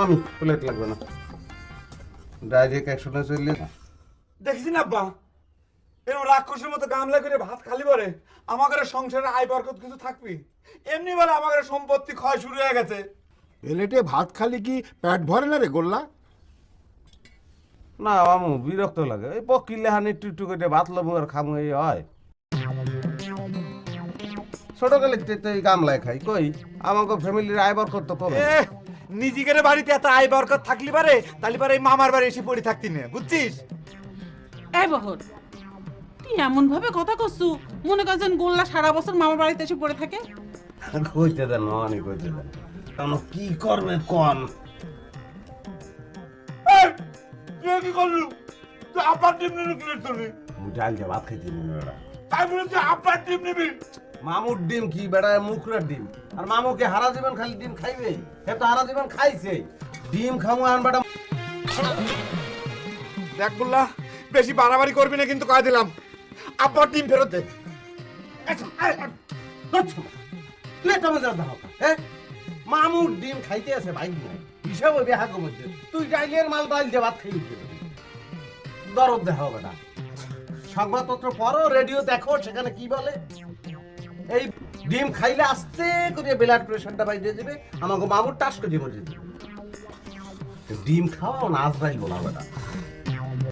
আমি প্লেট লাগবে না। ডাইরেক্ট একশোটা চললে দেখছি না আব্বা? এরকম রাক্ষসের মতো গামলা করে ভাত খালি পরে আমাদের সংসারে আয় বরকত কিছু থাকবি? এমনি বলে আমাদের সম্পত্তি ক্ষয় শুরু হয়ে গেছে। প্লেটে ভাত খালি কি পেট ভরে না রে গোল্লা? না আমু বিরক্ত লাগে। এই পকিলে হানি একটু করে ভাত লবো আর খামু এই হয়। ছোট গেলে তো এই গামলায় খাই কই? আমাকে ফ্যামিলির আয় বরকত তো করো এ বাড়িতে এত আয় বরকত থাকলি পারে তাহলে পারে মামার বাড়ি এসে পড়ে থাকতি না বুঝছিস? এই বহর তুই এমন ভাবে কথা করছু মনে করছেন গোল্লা সারা বছর মামার বাড়িতে এসে পড়ে থাকে। কইতে দেন মামানি কইতে দেন। কারণ কি করবে কন? তুই কি করলু? তুই নিবি প্লেট তুলবি আমি ডাল দিয়ে ভাত খাইতে নিবি তুই আব্বার নিবি। মামুর ডিম কি বেড়া মুখরের ডিম? আর মামুকে হারা জীবন খালি ডিম খাইবে? হে তো হারা জীবন খাইছে। ডিম খামু আন বেটা দেখ বললা বেশি বাড়াবাড়ি করবি না কিন্তু কয়ে দিলাম। আব্বার টিম ফেরত দে। তুই একটা মজা দাও হ্যাঁ? মামুর ডিম খাইতে আছে ভাই হিসাব হবে মধ্যে। তুই ডাইলের মাল ডাইল দিয়ে ভাত খাই দরদ দেখাও বেটা সংবাদপত্র পড়ো, রেডিও দেখো, সেখানে কি বলে? এই ডিম খাইলে আস্তে করে ব্লাড প্রেশারটা বাইরে যাবে আমাকে মামুর টাস্ক করে ডিম খাওয়া না আজরাইল বলা বেটা।